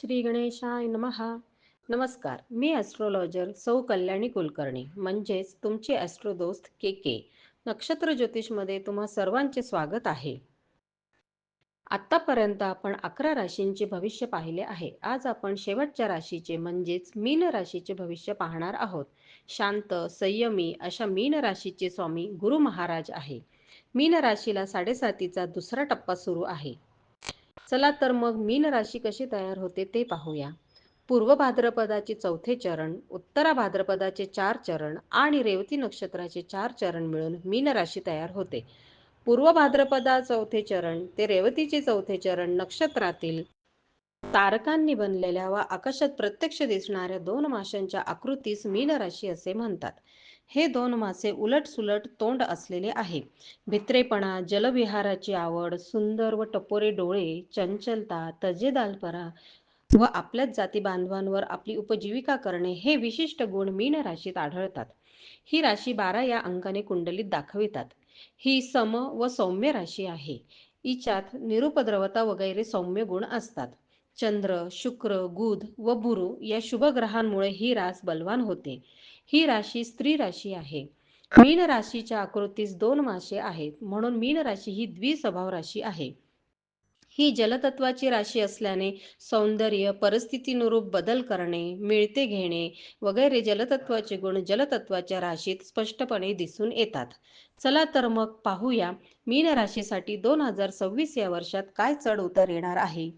श्री गणेशाय नमहा. नमस्कार मी ॲस्ट्रोलॉजर सौ कल्याणी कुलकर्णी म्हणजेच तुमचे ॲस्ट्रो दोस्त के के. नक्षत्र ज्योतिषमध्ये तुम्हा सर्वांचे स्वागत आहे. आत्तापर्यंत आपण अकरा राशींचे भविष्य पाहिले आहे. आज आपण शेवटच्या राशीचे म्हणजेच मीन राशीचे भविष्य पाहणार आहोत. शांत संयमी अशा मीन राशीचे स्वामी गुरु महाराज आहे. मीन राशीला साडेसातीचा दुसरा टप्पा सुरू आहे. चला तर मग मीन राशी कशी तयार होते ते पाहूया. पूर्व भाद्रपदाचे चौथे चरण उत्तरा भाद्रपदाचे चार चरण आणि रेवती नक्षत्राचे चार चरण मिळून मीन राशी तयार होते. पूर्व भाद्रपदा चौथे चरण ते रेवतीचे चौथे चरण नक्षत्रातील तारकांनी बनलेल्या व आकाशात प्रत्यक्ष दिसणाऱ्या दोन माशांच्या आकृतीस मीन राशी असे म्हणतात. हे दोन मासे उलट सुलट तोंड असलेले आहे. भित्रेपणा जलविहाराची आवड सुंदर व टपोरे डोळे चंचलता तजेदालपरा व आपल्याच जाती बांधवांवर आपली उपजीविका करणे हे विशिष्ट गुण मीन राशीत आढळतात. ही राशी बारा या अंकाने कुंडलीत दाखवितात. ही सम व सौम्य राशी आहे. हिच्यात निरुपद्रवता वगैरे सौम्य गुण असतात. चंद्र शुक्र गुध व बुरु या शुभ ग्रहांमुळे ही रास बलवान होते. ही राशी स्त्री राशी आहे. मीन राशीच्या आकृतीस दोन मासे आहेत. म्हणून मीन राशी ही द्विस्वभाव राशी आहे. ही जलतत्वाची राशी असल्याने सौंदर्य परिस्थितीनुरूप बदल करणे मिळते घेणे वगैरे जलतत्वाचे गुण जलतत्वाच्या राशीत स्पष्टपणे दिसून येतात. चला तर मग पाहूया मीन राशीसाठी दोन हजार सव्वीस या वर्षात काय चढ उतर येणार आहे?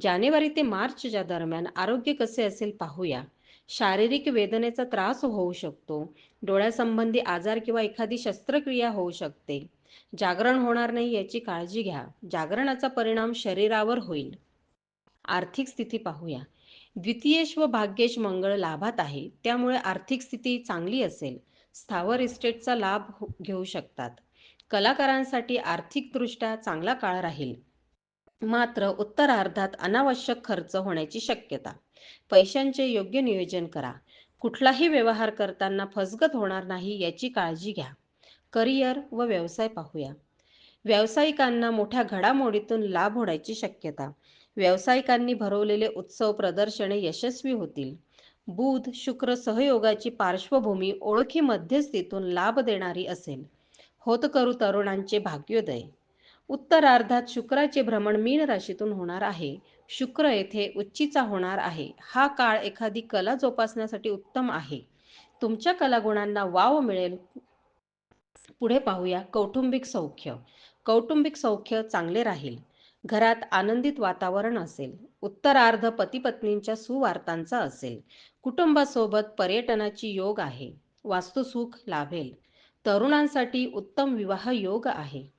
जानेवारी ते मार्चच्या दरम्यान आरोग्य कसे असेल पाहूया. शारीरिक वेदनेचा त्रास होऊ शकतो. डोळ्यासंबंधी आजार किंवा एखादी शस्त्रक्रिया होऊ शकते. जागरण होणार नाही याची काळजी घ्या. जागरणाचा परिणाम शरीरावर होईल. आर्थिक स्थिती पाहूया. द्वितीयेश व भाग्येश मंगळ लाभात आहे. त्यामुळे आर्थिक स्थिती चांगली असेल. स्थावर इस्टेटचा लाभ हो- घेऊ शकतात. कलाकारांसाठी आर्थिकदृष्ट्या चांगला काळ राहील. मात्र उत्तरार्धात अनावश्यक खर्च होण्याची शक्यता. पैशांचे योग्य नियोजन करा. कुठलाही व्यवहार करताना फसगत होणार नाही याची काळजी घ्या. करिअर व व्यवसाय पाहूया. व्यावसायिकांना मोठ्या घडामोडीतून लाभ होण्याची शक्यता. व्यावसायिकांनी भरवलेले उत्सव प्रदर्शने यशस्वी होतील. बुध शुक्र सहयोगाची पार्श्वभूमी ओळखी मध्यस्थीतून लाभ देणारी असेल. होतकरू तरुणांचे भाग्योदय. उत्तरार्धात शुक्राचे भ्रमण मीन राशीतून होणार आहे. शुक्र येथे उच्चीचा होणार आहे. हा काळ एखादी कला जोपासण्यासाठी उत्तम आहे. तुमच्या कलागुणांना वाव मिळेल. पुढे पाहूया कौटुंबिक सौख्य. कौटुंबिक सौख्य चांगले राहील. घरात आनंदित वातावरण असेल. उत्तरार्ध पती पत्नींच्या सुवार्तांचा असेल. कुटुंबासोबत पर्यटनाची योग आहे. वास्तुसुख लाभेल. तरुणांसाठी उत्तम विवाह योग आहे.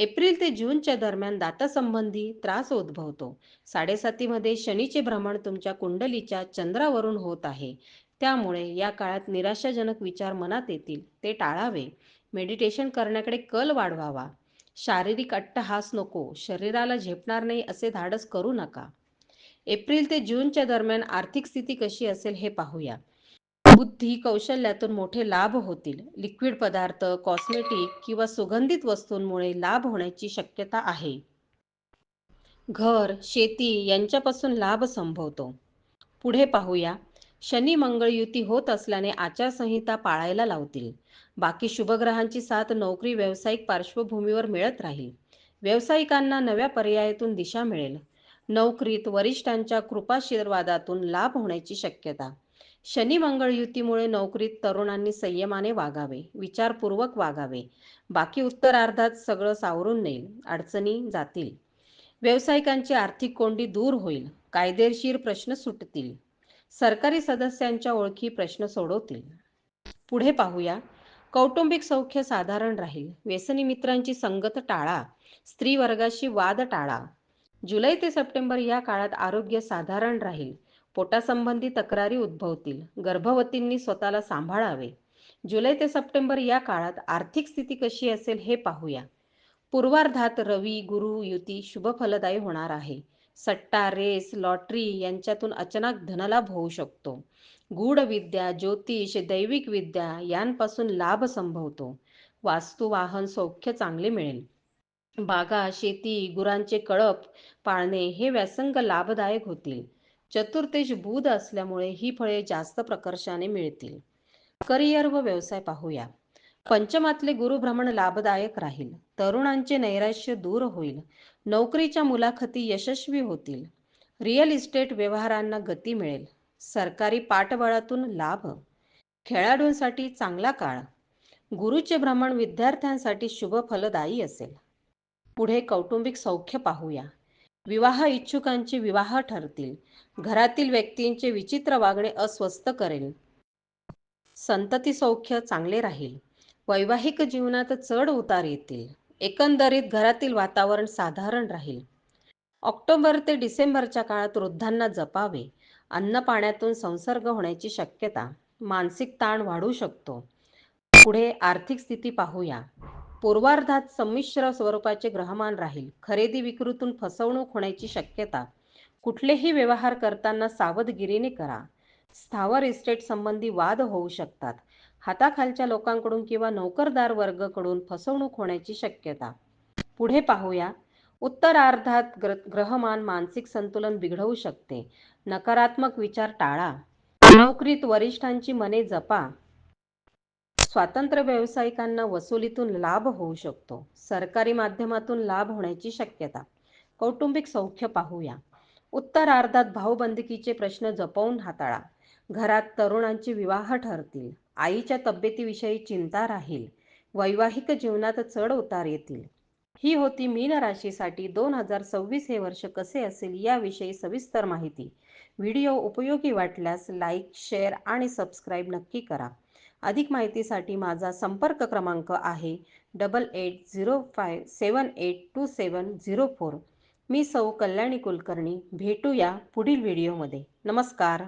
एप्रिल ते जूनच्या दरम्यान दातासंबंधी त्रास उद्भवतो. साडेसातीमध्ये शनीचे भ्रमण तुमच्या कुंडलीच्या चंद्रावरून होत आहे. त्यामुळे या काळात निराशाजनक विचार मनात येतील ते टाळावे. मेडिटेशन करण्याकडे कल वाढवावा. शारीरिक अट्टहास नको शरीराला झेपणार नाही असे धाडस करू नका. एप्रिल ते जूनच्या दरम्यान आर्थिक स्थिती कशी असेल हे पाहूया. बुद्धी कौशल्यातून मोठे लाभ होतील. लिक्विड पदार्थ कॉस्मेटिक किंवा सुगंधित वस्तूंमुळे लाभ होण्याची शक्यता आहे. घर शेती यांच्यापासून लाभ संभवतो. पुढे पाहूया. शनी मंगळ युती होत असल्याने आचारसंहिता पाळायला लावतील. बाकी शुभग्रहांची साथ नोकरी व्यावसायिक पार्श्वभूमीवर मिळत राहील. व्यावसायिकांना नव्या पर्यायातून दिशा मिळेल. नोकरीत वरिष्ठांच्या कृपाशीर्वादातून लाभ होण्याची शक्यता. शनी मंगळ युतीमुळे नोकरीत तरुणांनी संयमाने वागावे विचारपूर्वक वागावे. बाकी उत्तरार्धात सगळं सावरून नेईल अडचणी जातील. व्यावसायिकांची आर्थिक कोंडी दूर होईल कायदेशीर प्रश्न सुटतील. सरकारी सदस्यांच्या ओळखी प्रश्न सोडवतील. पुढे पाहूया. कौटुंबिक सौख्य साधारण राहील. व्यसनी मित्रांची संगत टाळा. स्त्री वर्गाशी वाद टाळा. जुलै ते सप्टेंबर या काळात आरोग्य साधारण राहील. पोटासंबंधी तक्रारी उद्भवतील. गर्भवतींनी स्वतःला सांभाळावे. जुलै ते सप्टेंबर या काळात आर्थिक स्थिती कशी असेल हे पाहूया. पूर्वार्धात रवी गुरु युती शुभ फलदायी होणार आहे. सट्टा रेस लॉटरी यांच्यातून अचानक धनलाभ होऊ शकतो. गूढ विद्या ज्योतिष दैविक विद्या यांपासून लाभ संभवतो. वास्तू वाहन सौख्य चांगले मिळेल. बागा शेती गुरांचे कळप पाळणे हे व्यासंग लाभदायक होतील. चतुर्तेज बुध असल्यामुळे ही फळे जास्त प्रकर्षाने मिळतील. करिअर व व्यवसाय पाहूया. पंचमातले गुरुभ्रमण लाभदायक राहील. तरुणांचे नैराश्य दूर होईल. नोकरीच्या मुलाखती यशस्वी होतील. रिअल इस्टेट व्यवहारांना गती मिळेल. सरकारी पाठबळातून लाभ. खेळाडूंसाठी चांगला काळ. गुरुचे भ्रमण विद्यार्थ्यांसाठी शुभ फलदायी असेल. पुढे कौटुंबिक सौख्य पाहूया. विवाह इच्छुकांचे विवाह ठरतील. घरातील व्यक्तींचे विचित्र वागणे अस्वस्थ करेल. संतती सौख्य चांगले राहील. वैवाहिक जीवनात चढ उतार येतील. एकंदरीत घरातील वातावरण साधारण राहील. ऑक्टोबर ते डिसेंबरच्या काळात वृद्धांना जपावे. अन्न पाण्यातून संसर्ग होण्याची शक्यता. मानसिक ताण वाढू शकतो. पुढे आर्थिक स्थिती पाहूया. पूर्वार्धात संमिश्र स्वरूपाचे ग्रहमान राहील. खरेदी विक्रीतून फसवणूक होण्याची शक्यता. कुठलेही व्यवहार करताना सावधगिरीने करा. स्थावर इस्टेट संबंधी वाद होऊ शकतात. हाताखालच्या लोकांकडून किंवा नोकरदार वर्गकडून फसवणूक होण्याची शक्यता. पुढे पाहूया. उत्तरार्धात ग्र ग्रहमान मानसिक संतुलन बिघडवू शकते. नकारात्मक विचार टाळा. नोकरीत वरिष्ठांची मने जपा. स्वातंत्र्य व्यावसायिकांना वसुलीतून लाभ होऊ शकतो. सरकारी माध्यमातून लाभ होण्याची शक्यता. कौटुंबिक सौख्य पाहूया. उत्तरार्धात भाऊबंदकीचे प्रश्न जपवून हाताळा. घरात तरुणांचे विवाह ठरतील. आईच्या तब्येतीविषयी चिंता राहील. वैवाहिक जीवनात चढ उतार येतील. ही होती मीन राशीसाठी दोन हजार सव्वीस हे वर्ष कसे असेल याविषयी सविस्तर माहिती. व्हिडिओ उपयोगी वाटल्यास लाईक शेअर आणि सबस्क्राईब नक्की करा. अधिक माहितीसाठी माझा संपर्क क्रमांक आहे double eight zero five seven eight two seven zero four मी सौ कल्याणी कुलकर्णी भेटूया पुढील व्हिडिओमध्ये नमस्कार.